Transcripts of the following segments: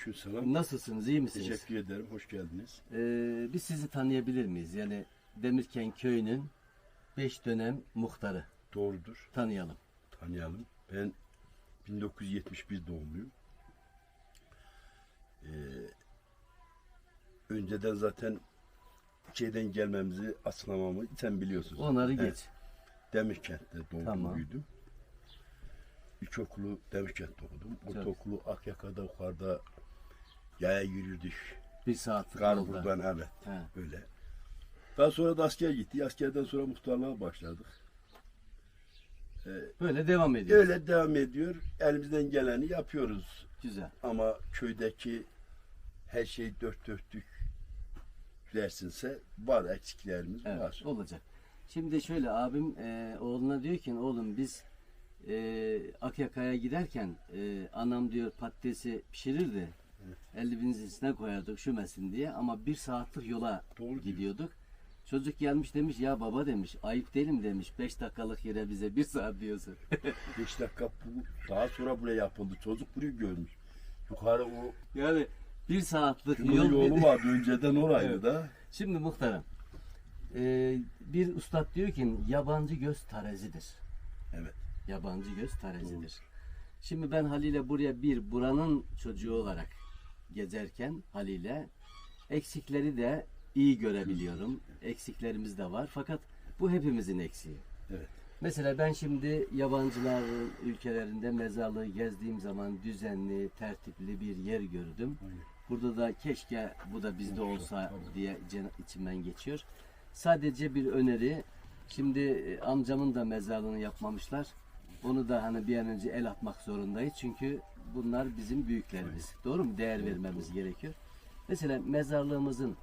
Aleykümselam. Nasılsınız? iyi misiniz? Teşekkür ederim. Hoş geldiniz. Ee, biz sizi tanıyabilir miyiz? Yani Demirken köyünün 5 dönem muhtarı. Doğrudur. Tanıyalım. Tanıyalım. Ben 1971 doğumluyum. Ee, önceden zaten şeyden gelmemizi, aslamamı sen biliyorsun. Onları Evet. geç. Demirkent'te doğdum, Tamam. büyüdüm. İlkokulu Demirkent'te okudum. Ortaokulu Akyaka'da yukarıda yaya yürürdük. Bir saatlik Kar buradan evet. He. Böyle. Daha sonra da asker gitti. Askerden sonra muhtarlığa başladık. Böyle devam ediyor. Öyle devam ediyor. Elimizden geleni yapıyoruz. Güzel. Ama köydeki her şey dört dörtlük dersinse var eksiklerimiz Evet, var. olacak. Şimdi şöyle abim e, oğluna diyor ki oğlum biz e, Akyaka'ya giderken e, anam diyor patatesi pişirirdi. 50 bin zincirine koyardık üşümesin diye ama bir saatlik yola Doğru diyor. gidiyorduk. Çocuk gelmiş demiş ya baba demiş ayıp değil mi demiş 5 dakikalık yere bize bir saat diyorsun. Beş dakika bu, daha sonra buraya yapıldı. Çocuk burayı görmüş. Yukarı o yani bir saatlik şunun yol yolu vardı önceden oraydı Evet. da. Şimdi muhtarım e, bir ustad diyor ki yabancı göz tarezidir. Evet. Yabancı göz tarezidir. Şimdi ben Halil'e buraya bir buranın çocuğu olarak gezerken Halil'e eksikleri de iyi görebiliyorum. Eksiklerimiz de var fakat bu hepimizin eksiği. Evet. Mesela ben şimdi yabancıların ülkelerinde mezarlığı gezdiğim zaman düzenli, tertipli bir yer gördüm. Burada da keşke bu da bizde Olsa, diye içimden geçiyor. Sadece bir öneri. Şimdi e, amcamın da mezarlığını yapmamışlar. Onu da hani bir an önce el atmak zorundayız. Çünkü bunlar bizim büyüklerimiz. Doğru mu? Değer vermemiz gerekiyor. Mesela mezarlığımızın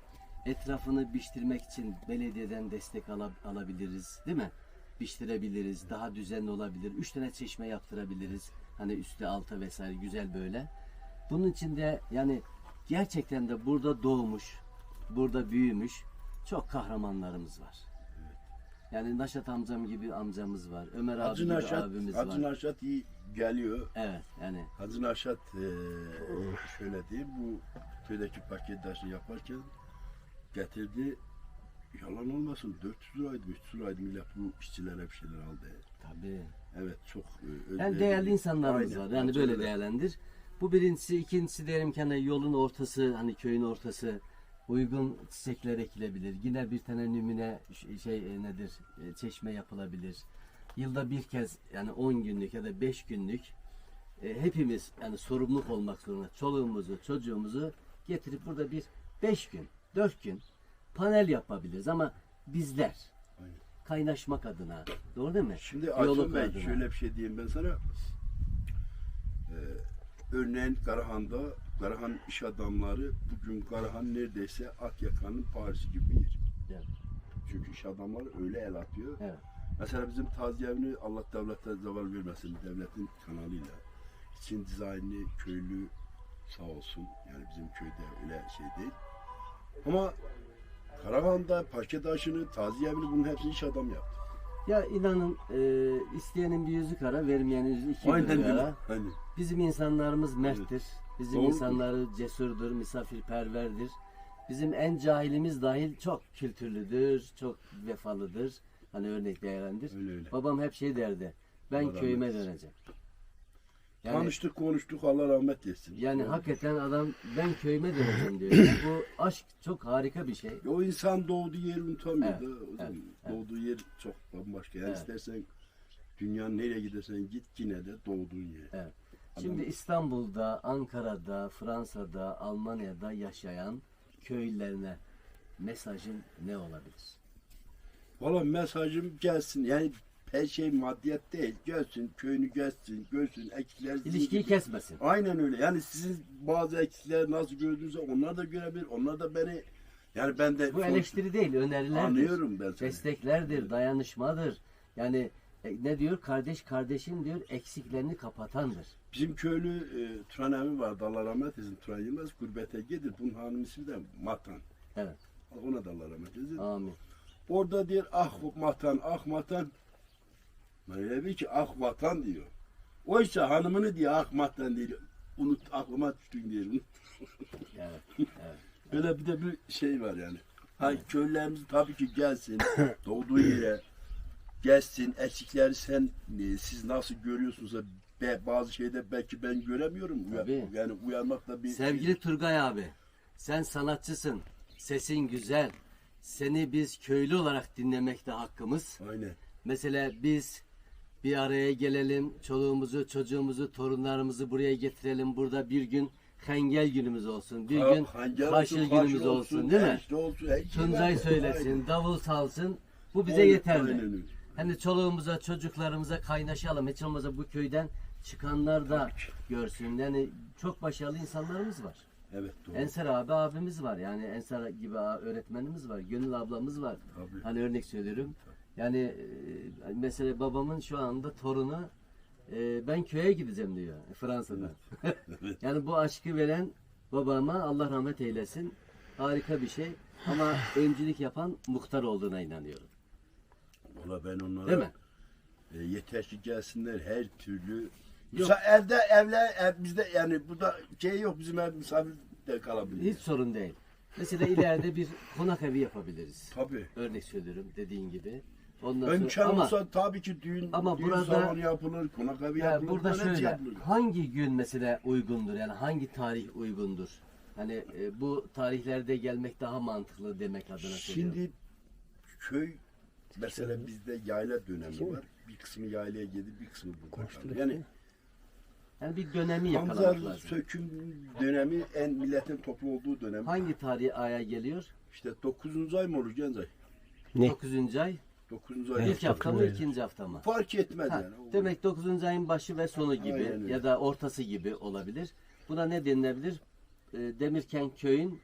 etrafını biçtirmek için belediyeden destek ala- alabiliriz. Değil mi? Biçtirebiliriz. Daha düzenli olabilir. Üç tane çeşme yaptırabiliriz. Hani üstte alta vesaire güzel böyle. Bunun için de yani gerçekten de burada doğmuş, burada büyümüş çok kahramanlarımız var. Yani Naşat amcam gibi amcamız var. Ömer abi Hacı gibi Naşat, abimiz Hacı var. Naşat iyi geliyor. Evet yani Hacı Naşat eee, şöyle diyeyim bu köydeki paket taşı yaparken getirdi yalan olmasın 400 liraydı 300 liraydı millet bu işçilere bir şeyler aldı. tabii. Evet çok e, Yani değerli insanlarımız Aynen, var. Yani bence böyle öyle. değerlendir. Bu birincisi, ikincisi diyelim ki hani yolun ortası, hani köyün ortası uygun çiçekler ekilebilir. Yine bir tane nümune şey e, nedir? e, Çeşme yapılabilir. Yılda bir kez yani 10 günlük ya da 5 günlük e, hepimiz yani sorumluluk olmak zorunda. Çoluğumuzu, çocuğumuzu getirip burada bir 5 gün, 4 gün panel yapabiliriz ama bizler Aynen. kaynaşmak adına. Doğru değil mi? Şimdi Acun Bey adına. şöyle bir şey diyeyim ben sana. Ee, örneğin Karahan'da Karahan iş adamları bugün Karahan neredeyse Akyaka'nın Paris'i gibi bir yer. Evet. Çünkü iş adamları öyle el atıyor. Evet. Mesela bizim taziye evini Allah devlete zeval vermesin devletin kanalıyla. İçin dizaynı köylü sağ olsun. Yani bizim köyde öyle şey değil. Ama Karahan'da Paşadaşı'nı, taziye evini bunun hepsini iş adam yaptı. Ya inanın e, isteyenin bir yüzü kara, vermeyenin yüzü iki Aynen kara. Aynen. Bizim insanlarımız merttir. Bizim Doğrudur. insanları cesurdur, misafirperverdir. Bizim en cahilimiz dahil çok kültürlüdür, çok vefalıdır. Hani örnek değerlendir. Öyle öyle. Babam hep şey derdi. Ben Allah köyüme rahmet döneceğim. Yani, Tanıştık konuştuk Allah rahmet etsin. yani Doğru. hakikaten adam ben köyüme döneceğim diyor. Yani bu aşk çok harika bir şey. O insan doğduğu yeri unutamıyor Evet, da. Evet, doğduğu yer çok bambaşka. Yani Evet. istersen dünyanın nereye gidersen git yine de doğduğun yer. Evet. Şimdi İstanbul'da, Ankara'da, Fransa'da, Almanya'da yaşayan köylülerine mesajın ne olabilir? Valla mesajım gelsin. Yani her şey maddiyat değil. Gelsin, köyünü gezsin, görsün, eksikler. İlişkiyi kesmesin. Aynen öyle. Yani sizin bazı eksikler nasıl gördüğünüzse onlar da görebilir. Onlar da beni yani ben de Bu eleştiri değil, önerilerdir. Anlıyorum ben seni. Desteklerdir, dayanışmadır. Yani ne diyor? Kardeş kardeşin diyor eksiklerini kapatandır. Bizim köylü e, Turan evi vardı Allah rahmet eylesin Turan Yılmaz gurbete gelir. Bunun hanım ismi de Matan. Evet. Ona da Allah rahmet eylesin. Amin. Orada diyor ah Matan ah Matan. Bir ki ah vatan diyor. Oysa hanımını diyor ah Matan diyor. Unut aklıma düştün diyor. Böyle bir de bir şey var yani. Ha köylerimiz tabii ki gelsin, doğduğu yere gelsin, eksikleri sen e, siz nasıl görüyorsunuz da be, bazı şeyde belki ben göremiyorum. Uya- Tabii. yani uyanmak da bir Sevgili Turgay abi, sen sanatçısın, sesin güzel. Seni biz köylü olarak dinlemekte hakkımız. Aynen. Mesela biz bir araya gelelim, çoluğumuzu, çocuğumuzu, torunlarımızı buraya getirelim. Burada bir gün hengel günümüz olsun, bir Ha, gün olsun, günümüz haşır olsun, değil mi? enişte olsun, her şey Tuncay var. söylesin, davul salsın. Bu bize Aynen, yeterli. aynen öyle. Hani çoluğumuza, çocuklarımıza kaynaşalım. Hiç olmazsa bu köyden çıkanlar da görsün. Yani çok başarılı insanlarımız var. Evet doğru. Ensar abi abimiz var. Yani Ensar gibi öğretmenimiz var. Gönül ablamız var. Tabii. Hani örnek söylüyorum. Yani e, mesela babamın şu anda torunu e, ben köye gideceğim diyor Fransa'da. yani bu aşkı veren babama Allah rahmet eylesin. Harika bir şey. Ama öncülük yapan muhtar olduğuna inanıyorum. Valla ben onlara Değil mi? e, yeter ki gelsinler her türlü. Yok. Evde evler ev, bizde yani burada şey yok bizim ev misafir de kalabilir. Hiç sorun değil. Mesela ileride bir konak evi yapabiliriz. Tabii. Örnek söylüyorum dediğin gibi. Ondan sonra, İmkan ama olsa tabii ki düğün, ama düğün burada- salonu yapılır, konak evi Ya yapılır. burada şöyle yapılır. hangi gün mesela uygundur yani hangi tarih uygundur? Hani e, bu tarihlerde gelmek daha mantıklı demek adına söylüyorum. Şimdi köy mesela bizde yayla dönemi var. Bir kısmı yaylaya gelir, bir kısmı burada kalır. Yani yani bir dönemi yakalamak lazım. söküm dönemi en milletin toplu olduğu dönem. Hangi tarih aya geliyor? İşte 9. ay mı olur Genzay? Ne? 9. ay. 9. ay. İlk hafta mı, ikinci hafta mı? Fark etmez Ha, yani. O- demek 9. ayın başı ve sonu gibi Aynen öyle. ya da ortası gibi olabilir. Buna ne denilebilir? E, Demirken köyün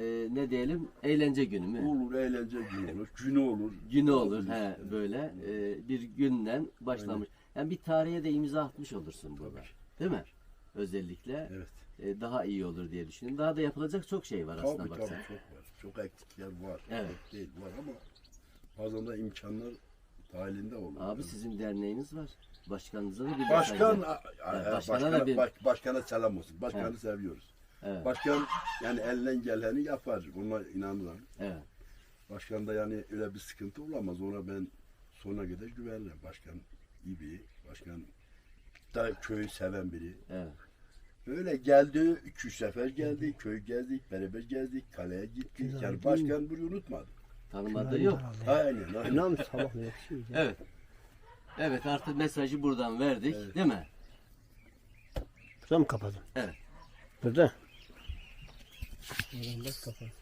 e, ne diyelim eğlence günü mü? Olur, eğlence günü olur, günü olur. günü olur he böyle e, bir günden başlamış. Yani bir tarihe de imza atmış olursun burada. Değil mi? Özellikle Evet. e, daha iyi olur diye düşünüyorum. Daha da yapılacak çok şey var aslında Tabii tabii baksan. çok var. Çok eksikler var. Evet. Değil var ama bazen de imkanlar dahilinde olur. Abi sizin derneğiniz var. Başkanınıza da bir Başkan, mesaj ver. a- a- Evet, a- başkana başkana, da bir- baş- başkana selam olsun. Başkanı seviyoruz. Evet. Başkan yani elinden geleni yapar. Ona inanırım. Evet. Başkanda yani öyle bir sıkıntı olamaz. Ona ben sonuna kadar güvenirim. Başkan iyi biri. Başkan da köyü seven biri. Evet. Öyle geldi, iki üç sefer geldi, köy gezdik, beraber gezdik, kaleye gittik. Güzel, Yani başkan burayı unutmadı. Tanımadı yok. Aynen, aynen. İnan sabah yakışıyor. Evet. Evet artık mesajı buradan verdik Evet. değil mi? Burada mı kapadın? Evet. Burada. Miren los cofres.